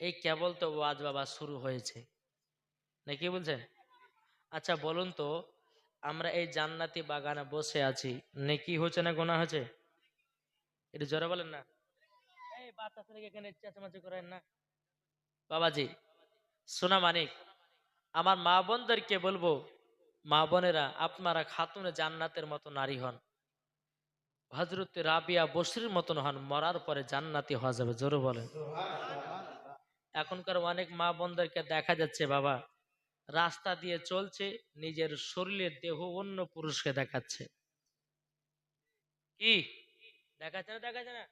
এই কেবল তো ওয়াজ বাবা শুরু হয়েছে। নাকি বলছেন? আচ্ছা বলুন তো আমরা এই জান্নাতি বাগানে বসে আছি নেকি হচ্ছে না গোনা হচ্ছে? এটা জোরে বলেন না। এই বাচ্চা ছেলেকে এখানে চেঁচামেচি করেন না। বাবাজি সোনা মানিক আমার মা বোনদেরকে বলব মা বোনেরা আপনারা খাতুনে জান্নাতের মতো নারী হন। হজরত রাবিয়া বসরির মতন হন মরার পরে জান্নাতি হওয়া যাবে জোরে বলেন। এখনকার অনেক মা বোনদেরকে দেখা যাচ্ছে, বাবা। রাস্তা দিয়ে চলছে, নিজের শরীরের দেহ অন্য পুরুষকে দেখাচ্ছে। কি? দেখাচ্ছে না দেখাচ্ছে না?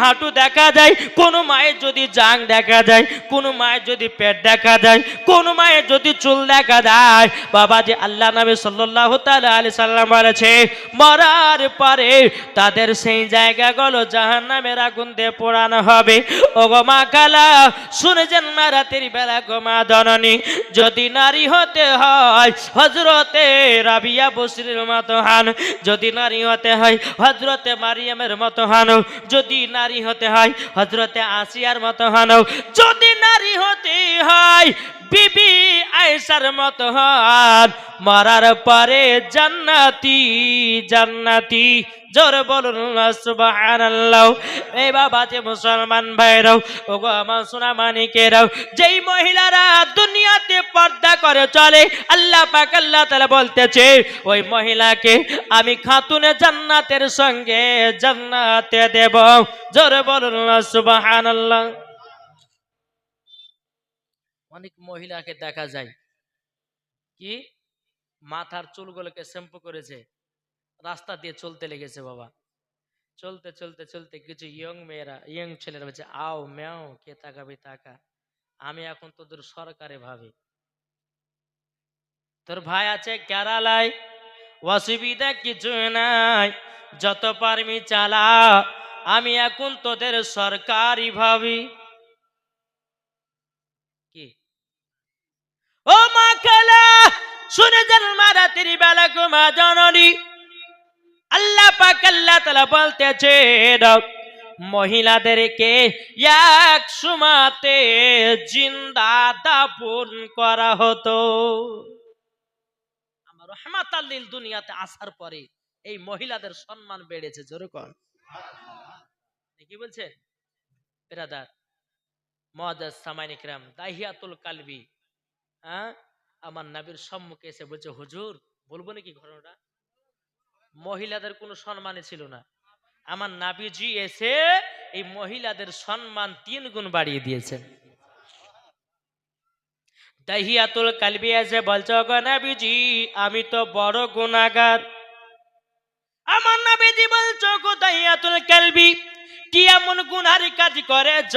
হাঁটু দেখা যায়, কোন মায়ের যদি জাং দেখা যায়, কোন মায়ের যদি পেট দেখা যায়, কোন মায়ের যদি চুল দেখা যায় বাবা যে আল্লাহ সাল্লাল্লাহু তাআলা আলাইহি সাল্লাম বলেছে, মরার পরে তাদের সেই জায়গাগুলো জাহান্নামের আগুন দিয়ে পোড়ানো হবে। ও গো মা কালা শুনেছেন রাতের বেলা গোমা যদি নারী হতে হয় হজরতে রাবিয়া বসরির মতো হান। যদি নারী হতে হয় হজরতে মারিয়ামের মতো হানো। যদি নারী হতে হয় হজরতে আসিয়ার মতো হানো। যদি নারী হতে হয় বিবি আয়েশার মতো হন। মরার পরে জান্নাতি জান্নাতি। জোর বলুন সুবহানাল্লাহ। এই বাবা যে মুসলমান ভাইরাও ও গো আমার সোনা মানিকেরাও যেই মহিলারা দুনিয়াতে পর্দা করে চলে, আল্লাহ পাক আল্লাহ তাআলা বলতেছে, ওই মহিলাকে আমি খাতুনে জান্নাতের সঙ্গে জান্নাতে দেব। জোর বলুন সুবহানাল্লাহ। অনেক মহিলাকে দেখা যায়। কি? মাথার চুলগুলোকে শ্যাম্পু করেছে। রাস্তা দিয়ে চলতে লেগেছে বাবা। চলতে চলতে চলতে কিছু ইয়ং মেয়েরা ইয়ং ছেলেরা বলছে, আও ম্যাও, কে তাকাবি, তাকা। আমি এখন তোদের সরকারে ভাবি। তোর ভাই আছে কেরালায়। অসুবিধা কিছু নাই। যত পারমি চালা। আমি এখন তোদের সরকারি ভাবি কি ও মা খেলা শুনে যান মারাতির বেলা কুমা জননী। আল্লাহ পাক আল্লাহ তালা বলতেছে মহিলাদেরকে এক সুমাতে জিন্দা দাপন করা হতো। আমার রহমাত আল্লিল দুনিয়াতে আসার পরে এই মহিলাদের সম্মান বেড়েছে যেরকম কি বলছে বেরাদার, মহাদাস সামাইনিকরাম দাহিয়াতুল কালবি হ্যাঁ? আমার নাবির সম্মুখে এসে বলছে, হুজুর, বলব নাকি ঘটনাটা? মহিলাদের কোনো সম্মানই ছিল না। আমার নাবিজি এসে এই মহিলাদের সম্মান তিন গুণ বাড়িয়ে দিয়েছেন দাহিয়াতুল কালবি এসে বলছে গো নাবিজি, আমি তো বড় গুণাগার আমার নাবিজি বলছো গো দাহিয়াতুল কালবি কি এমন গুনার কাজ করেছ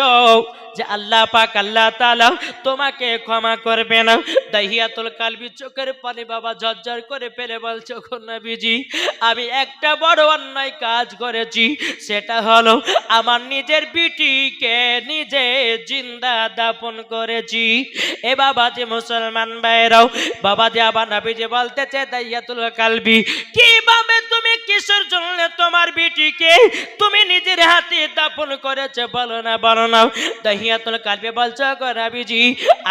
যে আল্লাহ পাক, আল্লাহ তাআলা তোমাকে ক্ষমা করবে না? দাহিয়াতুল কালবি চোখের পানি বাবা ঝরঝর করে ফেলে বলছো নবীজি, আমি একটা বড় অন্যায় কাজ করেছি। সেটা হলো আমার নিজের বিটিকে নিজে জিন্দা দাপন করেছি। এ বাবা যে মুসলমান ভাইরাও বাবা যে আবার নবীজি বলতেছে, দাহিয়াতুল কালবি, কীভাবে তুমি কিসের জন্য তোমার বিটিকে তুমি নিজের হাতে দাপন করেছে, বলো না বলো না। দাহিয়াতুল কালবি বলছো গো নবীজি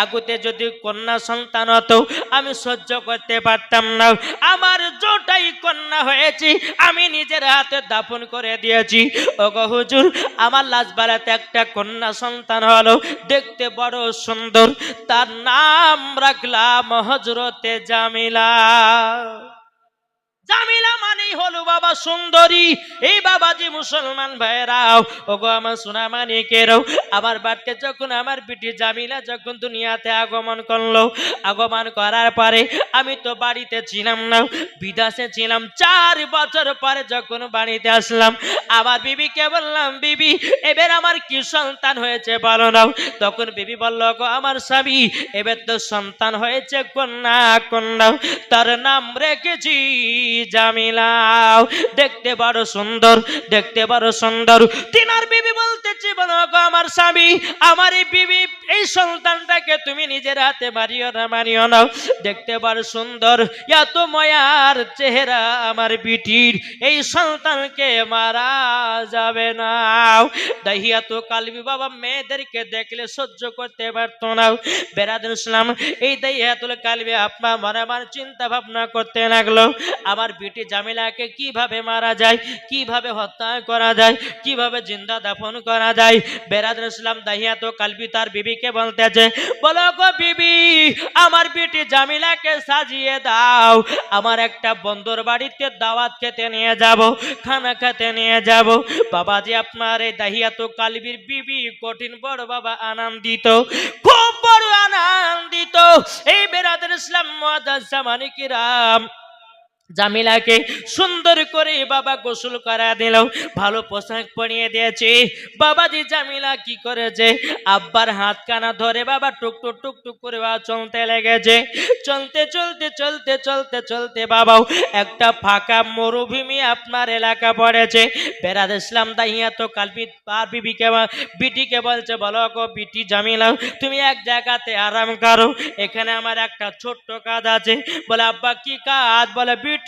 আগুতে যদি কন্যা সন্তান হতো, আমি সহ্য করতে পারতাম না। আমার জোটাই কন্যা হয়েছে, আমি নিজের হাতে দাপন করে দিয়েছি। ও হুজুর, আমার লাশ বেলাতে একটা কন্যা সন্তান হলো, দেখতে বড় সুন্দর। তার নাম রাখলাম হজরতে জামিলা। জামিলা মানেই হলো বাবা সুন্দরী। এই বাবাজি মুসলমান ভাইরাও ও গো আমার সোনা মানিকেরও আমার বাড়িতে যখন আমার বিটি জামিলা যখন দুনিয়াতে আগমন করল, আগমন করার পরে আমি তো বাড়িতে ছিলাম না, বিদেশে ছিলাম, চার বছর পরে যখন বাড়িতে আসলাম, আমার বিবিকে বললাম, বিবি, এবার আমার কি সন্তান হয়েছে বলো না তখন বিবি বলল গো আমার স্বামী, এবার তো সন্তান হয়েছে কন্যা কন্যা, তার নাম রেখেছি জামিলাও। দেখতে বড় সুন্দর, দেখতে বড় সুন্দর। তিনার বিবি বলতেছে, বলো আমার স্বামী, আমার এই বিবি, এই সন্তানটাকে তুমি নিজের হাতে মারিও না মারিও না। দেখতে বড় সুন্দর, এত ময়ার চেহারা আমার বিটির। এই সন্তানকে মারা যাবে না। দাহিয়া তো কালবি বাবা মেয়েদেরকে দেখলে সহ্য করতে পারতো না। বেরাদুল ইসলাম, এই দাহিয়াতুল কালবি আপনার মনে আমার চিন্তা ভাবনা করতে লাগল। আমার বিটি জামিলাকে কীভাবে মারা যায়, কীভাবে হত্যা করা যায়, কীভাবে জিন্দা দাফন করা যায়? বেরাদুল ইসলাম দাহিয়া তো কালবি তার বিবিকে বলতেছে, বলো গো বিবি, আমার বিটি জামিলাকে সাজিয়ে দাও, আমার একটা বন্ধুর বাড়িতে দাওয়াত খেতে নিয়ে যাব, খানা খেতে নিয়ে যাব। বাবাজি আপনার এই দাহিয়াত কালবির বিবি, কঠিন বড় বাবা আনন্দিত, খুব বড় আনন্দিত। এই বেরাদের ইসলাম মানিকিরাম জামিলাকে সুন্দর করে বাবা গোসল করা দিল, ভালো পোশাক পরিয়ে দিয়েছে। বাবাজি জামিলা কি করেছে? আব্বার হাত কানা ধরে বাবা টুক টুক টুক টুক করে বাবা চলতে লেগেছে। চলতে চলতে চলতে চলতে চলতে বাবাও একটা ফাঁকা মরুভূমি আপনার এলাকা পড়েছে। বেরাদ ইসলাম দাহিয়া তো কালবি আর বিবিকে বিটিকে বলছে, বলো গো বিটি জামিলা, তুমি এক জায়গাতে আরাম করো, এখানে আমার একটা ছোট্ট কাজ আছে। বলে, আব্বা, কি কাজ? বলে, বিটি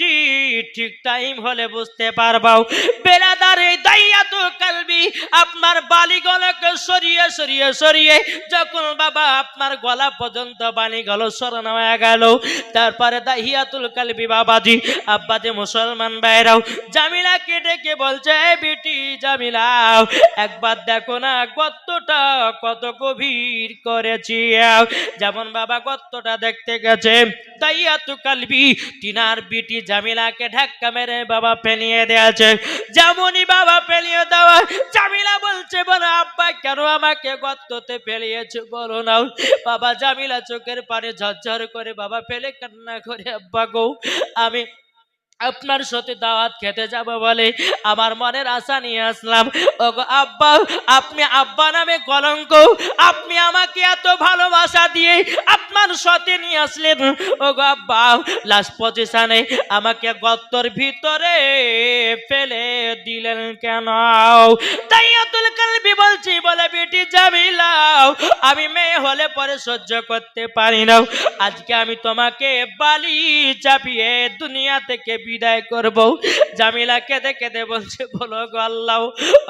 ঠিক টাইম হলে বুঝতে পারবাও। বেলাদারে দাইয়া তো কালবি আপনার বালি গলাকে সরিয়ে সরিয়ে সরিয়ে যখন বাবা আপনার গলা পর্যন্ত বানি গেল সরানো হয়ে গেল। তারপরে দাহিয়াতুল কালবি বাবাজি, আব্বাজি মুসলমান বাইরাও জামিলাকে ডেকে বলছে, "এ বেটি জামিলাও একবার দেখো না গর্তটা কত গভীর করেছি। যেমন বাবা গর্তটা দেখতে গেছে দাইয়াতু কালবি তিনার বিটি জামিলাকে ধাক্কা মেরে বাবা ফেলিয়ে দিয়েছে। যেমনই বাবা ফেলিয়ে দেওয়া জামিলা বলছে বলো আব্বা, কেন আমাকে গর্ততে ফেলিয়েছে? বলো না। বাবা জামিলা চোখের পানি ঝরঝর করে বাবা ফেলে কান্না করে, আব্বা গো, আমি আপনার সাথে দাওয়াত খেতে যাব বলে আমার মনের আশা নিয়ে আসলাম। ও আব্বা, আপনি আব্বা নামে কলঙ্ক। আপনি আমাকে এত ভালোবাসা দিয়ে আপনার সাথে নিয়ে আসলেন। ও গো আব্বা লাস্ট পজিশনে আমাকে গর্তর ভিতরে ফেলে দিলেন কেন? তাইয়াতুল কালবি বলছি, বলে, বেটি জামিলাও, আমি মেয়ে হলে পরে সহ্য করতে পারি না। আজকে আমি তোমাকে বালি চাপিয়ে দুনিয়া থেকে বিদায় করব। জামিলা কেঁদে কেঁদে বলছে, বলো গো আল্লাহ,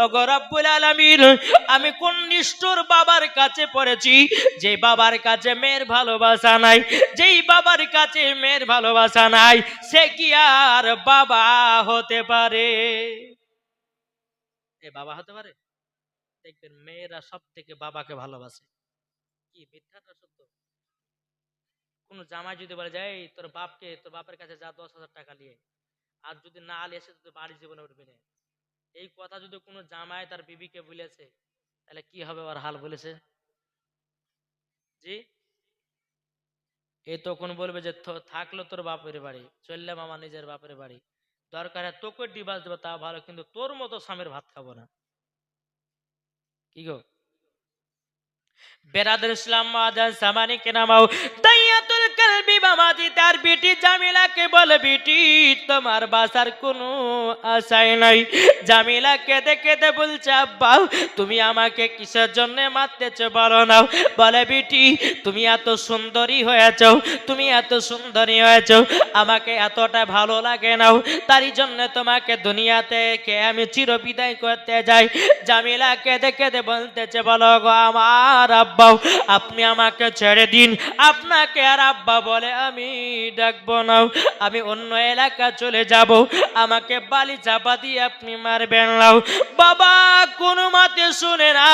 ওগো রব্বুল আলামিন, আমি কোন নিষ্ঠুর বাবার কাছে পড়েছি? যে বাবার কাছে মেয়ের ভালোবাসা নাই। যেই বাবার কাছে মেয়ের ভালোবাসা নাই সে কি আর বাবা হতে পারে? এ বাবা হতে পারে? দেখবেন মেয়েরা সব থেকে বাবাকে ভালোবাসে। কি মিথ্যাটা সত্য? কোন জামাই যদি বলে যায় "এই, তোর বাপকে তোর বাপের কাছে যা দশ হাজার টাকা নিয়ে। আর যদি না আলে এসে তোর বাড়ি জীবনে উঠবে না। এই কথা যদি কোনো জামাই তার বিবিকে বলেছে তাহলে কি হবে ওর হাল বলেছে? জি? এ তখন বলবে যে, "থ- থাকল তোর বাপের বাড়ি চললাম আমার নিজের বাপের বাড়ি। দরকার হয় তোকে ডিভাস দেবো, তা ভালো, কিন্তু তোর মতো স্বামীর ভাত খাব না। কি গো? বেরাদুল ইসলাম মাদান সামানি নামাও দাইয়াতুল কালবি বামাজি তার বিটি জামিলাকে বিটি, তোমার বাসার কোনো আশাই নাই। জামিলা কেঁদে কেঁদে বলছে, আব্বা, তুমি আমাকে কিসের জন্য মারতেছ বলো না। বলে, বিটি, তুমি এত সুন্দরী হয়েছ, তুমি এত সুন্দরী হয়েছ, আমাকে এতটা ভালো লাগে নাও তারই জন্য তোমাকে দুনিয়াতে কে আমি চির বিদায় করতে যাই। জামিলা কেঁদে কেঁদে বলতেছে, বলো গো, আমার আব্বাও আপনি আমাকে ছেড়ে দিন। আপনাকে আর আব্বা বলে আমি ডাকবো না। আমি অন্য এলাকা চলে যাব। আমাকে বালি চাপা দিয়ে আপনি মারবেন নাও বাবা, কোনো মাতে শুনে না।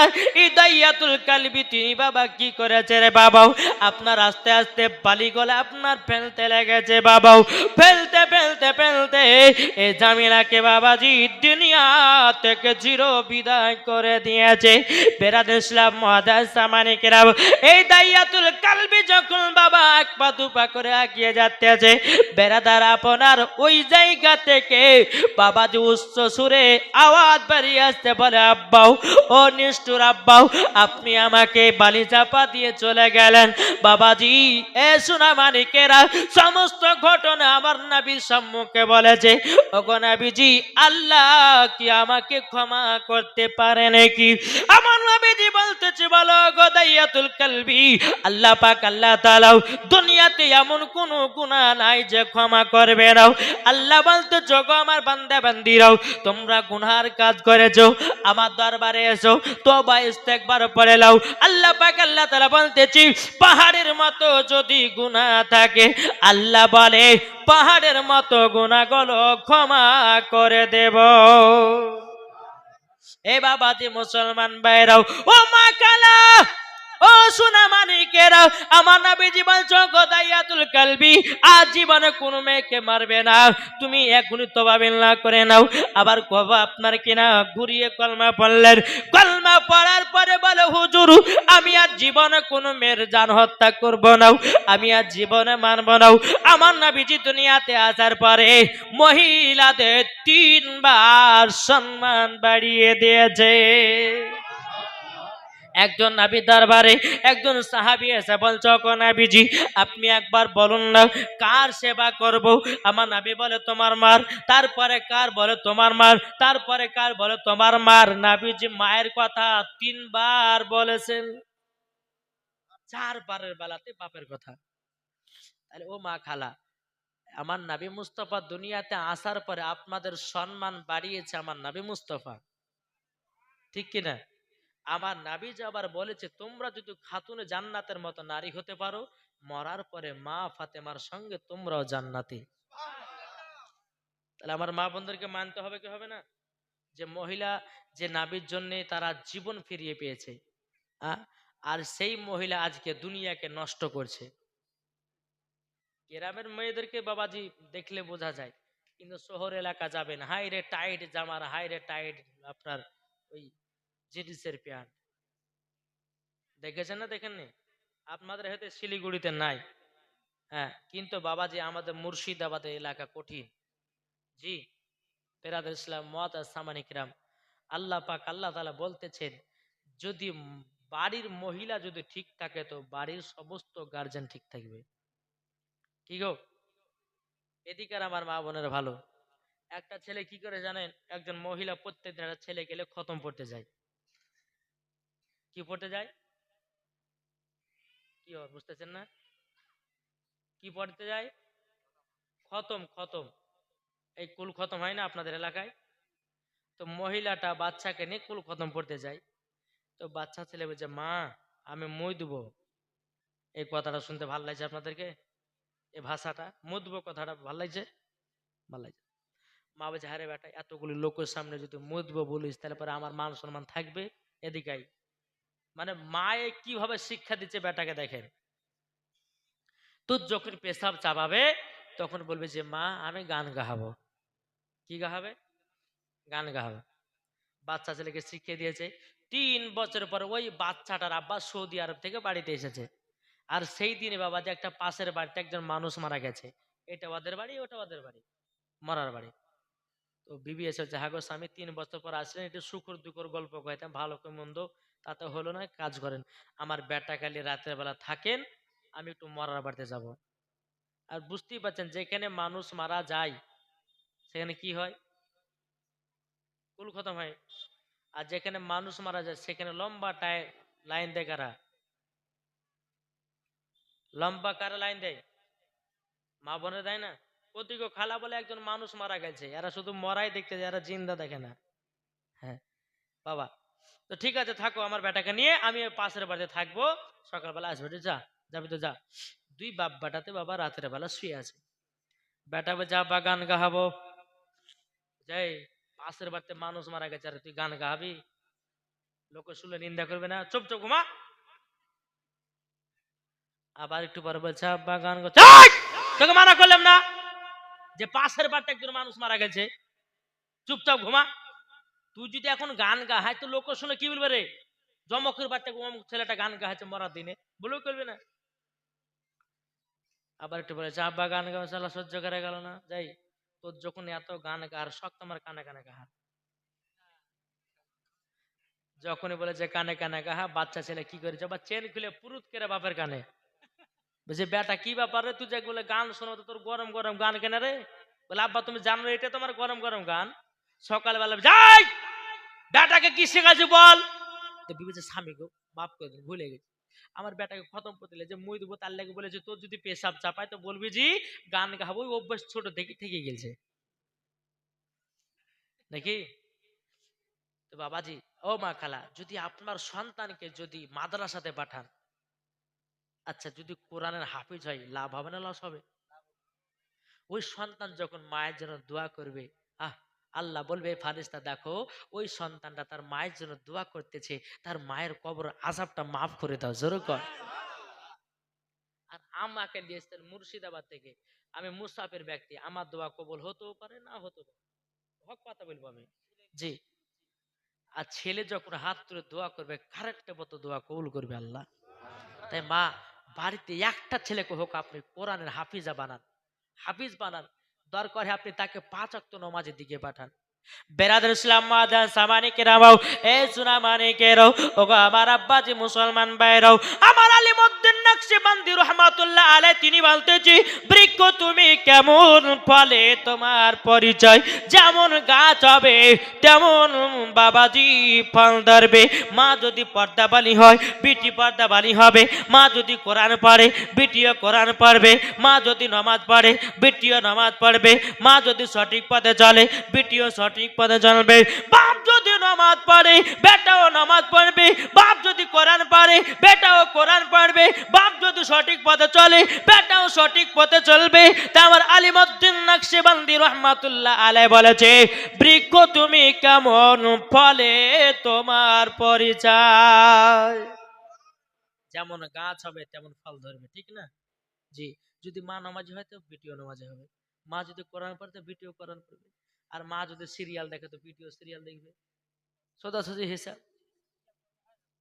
ইদাইয়াতুল কালবি, তিনি বাবা কি করেছে রে বাবাও আপনার আস্তে আস্তে বালি গলে আপনার ফেলতে লেগেছে বাবাও ফেলতে ফেলতে ফেলতে এ জামিলাকে বাবাজি দুনিয়া থেকে চির বিদায় করে দিয়েছে। বেরাদ ইসলাম মহাদাস সামানিকেরা এই দাইয়াতুল কালবি যখন বাবা এক পা দু পা করে আগিয়ে যাচ্ছে বেড়াদার আপনার ওই জায়গা থেকে বাবা যে উচ্চ সুরে আওয়াজ বেরিয়ে আসতে বলে, আব্বাও, ও নিষ্ঠুর আব্বাও, আপনি আমাকে বালি চাপা দিয়ে চলে গেলেন। বাবাজি, এ সোনা মানিকেরা সমস্ত ঘটনা আমার নাবির সম্মুখে বলেছে। ওগো নাবিজি, আল্লাহ কি আমাকে ক্ষমা করতে পারে নাকি? আমার নবীজি বলতেছে, বলো গোদাইয়াতুল কালবি। আল্লাহ পাক, আল্লাহ তাআলাও দুনিয়াতে এমন কোনো গুনাহ নাই যে ক্ষমা করবে না। আল্লাহ বলতে যোগো আমার বান্দা বান্দিরাও তোমরা গুনহার কাজ করেছ, আমার দরবারে এসো তোবা ইস্তেকবার পড়ে লাও আল্লাহ পাক, আল্লাহ তাআলা বলতেছি, পাহাড়ের মতো যদি গুনাহ থাকে, আল্লাহ বলে, পাহাড়ের মতো গুনাহগুলো ক্ষমা করে দেব। এ বাবাজি মুসলমান ভাইরাও ও মা কালা! ও সোনা মানিকেরাও আমার নবীজি বলছো, গোদাইয়াতুল কালবি আজ জীবনে কোনো মেয়েকে মারবে না। তুমি এখনই তোবা না করে নাও। আবার কবা আপনার কিনা ঘুরিয়ে কলমা পড়লেন। কলমা পড়ার পরে বলে, হুজুর, আমি আর জীবনে কোনো মেয়ের জান হত্যা করব না। আমি আর জীবনে মানব না। আমার নবীজি দুনিয়াতে আসার পরে মহিলাদের তিনবার সম্মান বাড়িয়ে দিয়েছে। একজন নাবি দরবারে, একজন সাহাবি এসে বলছ, "ওগো নাবিজি, আপনি একবার বলুন না, কার সেবা করব? আমার নাবি বলে, তোমার মার। তারপরে কার বলে, তোমার মার? তারপরে কার বলে, তোমার মার? নাবিজি মায়ের কথা তিনবার বলেছেন। চারবারের বেলাতে বাপের কথা। তাহলে, ও মা খালা, আমার নাবি মুস্তফা দুনিয়াতে আসার পরে আপনাদের সম্মান বাড়িয়েছে আমার নাবি মুস্তফা। ঠিক কিনা? আমার নাবি যে আবার বলেছে, তোমরা যদি খাতুনে জান্নাতের মতো নারী হতে পারো, মরার পরে মা ফাতেমার সঙ্গে তোমরাও জান্নাতি। তাহলে আমার মা বোনদেরকে মানতে হবে কি হবে না? যে মহিলা যে নাবির জন্য তারা জীবন ফিরিয়ে পেয়েছে? আর সেই মহিলা আজকে দুনিয়াকে নষ্ট করছে। গ্রামের মেয়েদেরকে বাবাজি দেখলে বোঝা যায়, কিন্তু শহর এলাকা যাবেন হাই রে টাইট জামার হাই রে টাইট আপনার ওই জিনিসের প্যান্ট। দেখেছেন না? দেখেননি? আপনাদের হয়তো শিলিগুড়িতে নাই। হ্যাঁ কিন্তু বাবাজি আমাদের মুর্শিদাবাদের এলাকা কঠিন। জি পেরাদের ইসলাম, মত সামানিকরাম আল্লাহ পাক, আল্লাহ তালা বলতেছেন, যদি বাড়ির মহিলা যদি ঠিক থাকে, তো বাড়ির সমস্ত গার্জেন ঠিক থাকবে। কি গো? এদিকার আমার মা বোনের ভালো। একটা ছেলে কি করে জানেন? একজন মহিলা প্রত্যেকদিন একটা ছেলে গেলে খতম পড়তে যায়। কি পড়তে যায়? কি বুঝতেছেন না? কি পড়তে যায়? খতম খতম। এই কুল খতম হয় না আপনাদের এলাকায়? তো মহিলাটা বাচ্চাকে নিয়ে কুল খতম পড়তে যায়। তো বাচ্চা ছেলে বলছে, মা, আমি মই দেবো। এই কথাটা শুনতে ভালো লাগছে আপনাদেরকে? এই ভাষাটা মুদবো কথাটা ভালো লাগছে? ভালো লাগছে। মা বলছে হারে বেটা, এতগুলি লোকের সামনে যদি মুদবো বলিস, তাহলে পরে আমার মান সম্মান থাকবে এদিকাই মানে মায়ে কীভাবে শিক্ষা দিচ্ছে বেটাকে দেখেন? তোর যখন পেশাব চাপাবে, তখন বলবে যে, মা, আমি গান গাহাবো। কি গাহাবে? গান গাহাবে। বাচ্চা ছেলেকে শিখিয়ে দিয়েছে। তিন বছর পর ওই বাচ্চাটার আব্বা সৌদি আরব থেকে বাড়িতে এসেছে। আর সেই দিনে বাবা যে একটা পাশের বাড়িতে একজন মানুষ মারা গেছে। এটা ওদের বাড়ি, ওটা ওদের বাড়ি, মরার বাড়ি। তো বিবি এসে হচ্ছে হাগো স্বামী, তিন বছর পর আসলেন, একটু সুখর দুঃখর গল্প কইতাম, ভালো মন্দ তাতে হলো না, কাজ করেন। আমার বেটা কালি রাতের বেলা থাকেন, আমি একটু মরার বাড়িতে যাব। আর বুঝতেই পারছেন, যেখানে মানুষ মারা যায়, সেখানে কি হয়? কুল খতম হয়। আর যেখানে মানুষ মারা যায়, সেখানে লম্বা টাই, লাইন দেয় কারা? লম্বা কারা লাইন দেয়? মা বোনে দেয় না? প্রতিক খালা বলে একজন মানুষ মারা গেছে, এরা শুধু মরাই দেখতে যায়, এরা জিন্দা দেখে না। হ্যাঁ বাবা তো ঠিক আছে, থাকো আমার বেটাকে নিয়ে, আমি পাশের বাড়িতে থাকব। সকালবেলা আসবে যা, যাবি তো যা। দুই বাপ বেটাতে বাবা রাতের বেলা শুয়ে আছে। বেটা যা বা, গান গাহাবো। যাই, পাশের বাড়িতে মানুষ মারা গেছে, আর তুই গান গাহাবি? লোক শুনলে নিন্দা করবে না? চুপ চুপ, ঘুমা। আবার একটু পরে বলছে, আব্বা, গান তোকে মানা করলাম না। যে পাশের বাড়িতে একজন মানুষ মারা গেছে। চুপচাপ ঘুমা। তুই যদি এখন গান গা হয় তো লোক শুনে কি বলবে রে? জমকের বাচ্চা অমুক ছেলেটা গান গাইছে মরার দিনে। বলেও করবে না। আবার একটু বলেছে আব্বা গান গাওয়া চালা সহ্য করে গেল না। যাই, তোর যখন এত গান গার শখ তোমার কানে কানে গাহা যখনই বলেছে কানে কানে গাহা, বাচ্চা ছেলে কি করেছে? বা চেন খুলে পুরুত করে বাপের কানে। বলছে, বেটা, কি ব্যাপার রে? তুই যে বলে গান শোনো তোর গরম গরম গান কেন রে? বলে, আব্বা, তুমি জানো এটা তোমার গরম গরম গান। সকালবেলা যাই। বেটাকে কি শেখাচ্ছি বল? তো বিবেচে স্বামী গো, মাফ করে দিন, ভুলে গেছি। আমার বেটাকে খতম করে দিলে যে মুই দেবো, তার লাগে বলেছে, তোর যদি পেশাব চাপায়, তো বলবি জি গান গাবো অভ্যাস ছোট থেকে থেকে গেছে নাকি? তো বাবাজি, ও মা খালা, যদি আপনার সন্তানকে যদি মাদ্রাসাতে পাঠান আচ্ছা যদি কোরআনের হাফিজ হয়, লাভ হবে না, লস হবে? ওই সন্তান যখন মায়ের জন্য দোয়া করবে, আহ আল্লাহ বলবে, ফারিস্তা, দেখো, ওই সন্তানটা তার মায়ের জন্য দোয়া করতেছে, তার মায়ের কবর আজাবটা মাফ করে দাও, জোর কর। আর আমাকে দিয়েছেন মুর্শিদাবাদ থেকে। আমি মুসাফির ব্যক্তি, আমার দোয়া কবুল হতেও পারে, না হতে পারে। হক কথা বলব আমি? জি। আর ছেলে যখন হাত তুলে দোয়া করবে কারেক্টে মতো দোয়া কবুল করবে আল্লাহ। তাই মা, বাড়িতে একটা ছেলেকে হোক আপনি কোরআনের হাফিজা বানান। হাফিজ বানান। দরকার হয় আপনি তাকে পাঁচ অক্ত নমাজের দিকে পাঠান। বেরাদের ইসলাম মাদান সামানি কেরামাও, এ সুনা মানে কেরাও, ওগো আমার আব্বাজি মুসলমান বাইরাও। আমার আলিমুদ্দিন নকশবন্দি রহমাতুল্লাহ আলাই তিনি বলতেছি, বৃক্ষ তুমি কেমন ফলে তোমার পরিচয়? যেমন গাছ হবে, তেমন বাবাজি ফল ধরবে। মা যদি পর্দাবালি হয়, বিটি পর্দাবালি হবে। মা যদি কোরআন পড়ে, বিটিও কোরআন পড়বে। মা যদি নমাজ পড়ে, বিটিও নমাজ পড়বে। মা যদি সঠিক পথে চলে, বিটিও সঠিক পথে চলবে। বাপ যদি নমাজ পড়ে, বেটাও নমাজ পড়বে। বাপ যদি কোরআন পড়ে, বেটাও কোরআন পড়বে। বাপ যদি সঠিক পথে চলে, বেটাও সঠিক পথে চলবে। তা আমার আলিমুদ্দিন নকশবন্দি রহমাতুল্লাহ আলাই বলেছে, বৃক্ষ তুমি কেমন ফলে তোমার পরিচয়? যেমন গাছ হবে, তেমন ফল ধরবে, ঠিক না? জি, যদি মা নামাজি হয় তো ভিডিও নামাজি হবে। মা যদি কোরআন পড়ে তো ভিডিও কোরআন পড়বে। আর মা যদি সিরিয়াল দেখে তো পিটিও সিরিয়াল দেখবে। সোজাসুজি হিসাব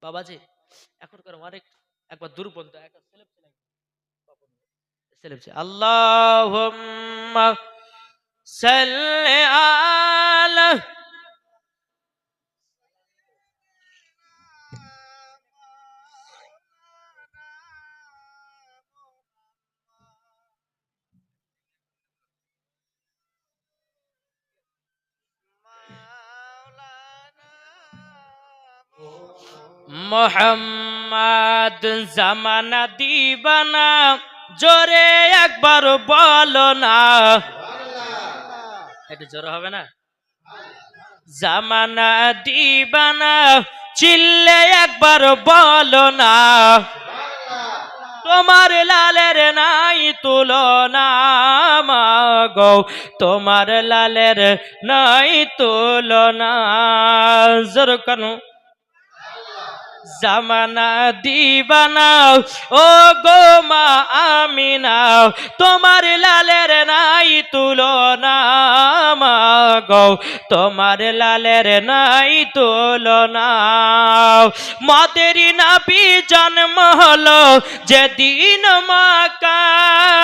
বাবাজি, এখন করে অনেক একবার দুর্বন্ত, একটা সেলেব সেলেব আল্লাহ সাল্লি আলা মোহাম্মদ, জামানা দিবানা, জোরে একবার বলো না। একটু জোরে হবে না? জামানা দিবানা, চিল্লে একবার বলো না। তোমার লালের নাই তুলনা গো তোমার লালের নাই তুলনা। জোর কানু। জামানা দিবানা ও গো মা আমিনা তোমার লালের নাই তুলনা মাগো, তোমার লালের নাই তুলনা। মাদেরি নাবি জন্ম হলো যেদিন মাকায়,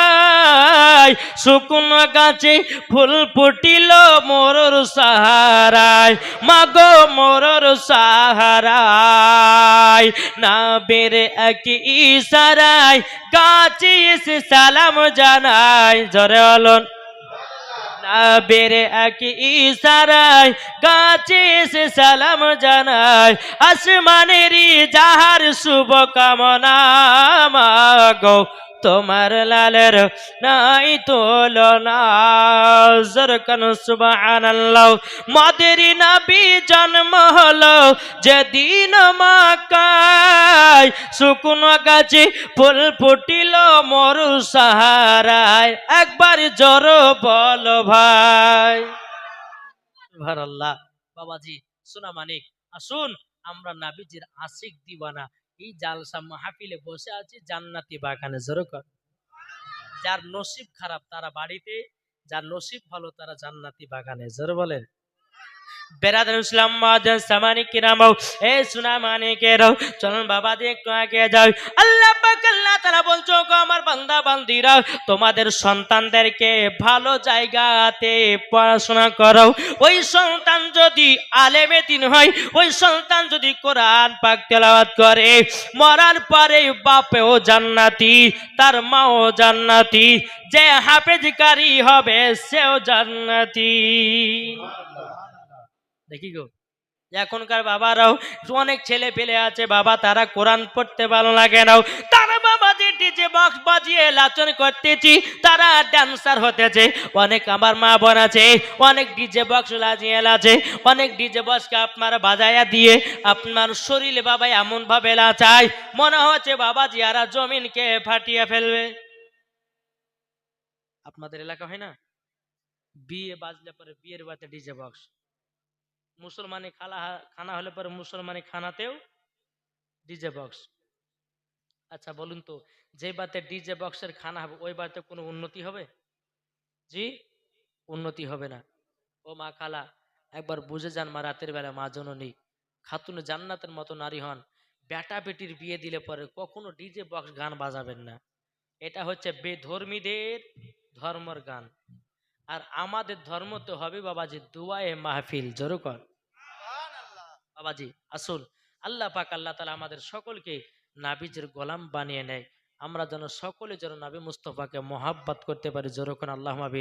শুকনো গাছে ফুল ফুটিল মোরর সাহারায়, মাগো মোরর সাহারায়। না বের এক ইশারায় গাছিস সালাম জানায় জরে অলন বেরে এক ইশারায় গাছে সালাম জানায় আসমানেরই যাহার শুভ কামনা মাগো। তোমার লালের নাই সুবহানাল্লাহ। মাদেরি নবী জন্ম হলো যেদিন মাকায়। শুকনো গাছে ফুল ফুটিল মরু সাহারায়। একবার জোর বল ভাই। আল্লাহ বাবাজি সোনা মানিক, আসুন, আমরা নাবিজির আশিক দিবানা এই জালসা মাহাফিলে বসে আছে জান্নাতি বাগানে জোরকর যার নসিব খারাপ তারা বাড়িতে, যার নসিব ভালো তারা জান্নাতি বাগানে, জোর বলেন। তোমাদের সন্তানদেরকে ভালো জায়গাতে পড়াশোনা করাও। ওই সন্তান যদি আলেমে দিন হয়, ওই সন্তান যদি কোরআন পাক তেলাওয়াত করে, মরার পরে বাপেও জান্নাতি, তার মাও জান্নাতি, যে হাফেজকারী হবে সেও জান্নাতি। দেখি গো। এখনকার বাবারাও অনেক ছেলে পেলে আছে, বাবা তারা কোরআন পড়তে ভালো লাগে নাও। তারা বাবা যে ডিজে বক্স বাজিয়ে লাচন করতেছি, তারা ডান্সার হতেছে। অনেক আমার মা বোন আছে, অনেক ডিজে বক্স লাজিয়ে লাচে অনেক ডিজে বক্সকে আপনার বাজায়া দিয়ে আপনার শরীরে বাবা এমন ভাবে লাচায় মনে হচ্ছে বাবাজি আরা জমিনকে ফাটিয়ে ফেলবে। আপনাদের এলাকা হয় না? বিয়ে বাজলে পরে বিয়ের বাতে ডিজে বক্স মুসলমানি খালা, খানা হলে পরে মুসলমানি খানাতেও ডিজে বক্স আচ্ছা বলুন তো যে বাতে ডিজে বক্সের খানা হবে, ওই বাতে কোনো উন্নতি হবে? জি, উন্নতি হবে না। ও মা খালা, একবার বুঝে যান মা, রাতের বেলা মা জননী, খাতুন জান্নাতের মতো নারী হন, বেটা বেটির বিয়ে দিলে পরে কখনো ডিজে বক্স গান বাজাবেন না। এটা হচ্ছে বেধর্মীদের ধর্মর গান। আর আমাদের ধর্ম তো হবে বাবাজি দুয়ায়ে মাহফিল জোরো কর। বাবাজি আসুন। আল্লাহ পাক আল্লাহ তালা আমাদের সকলকে নাবিজের গোলাম বানিয়ে নেয়। আমরা যেন সকলে যেন নাবি মুস্তফাকে মহাব্বাত করতে পারি যেরকম আল্লাহ মাবির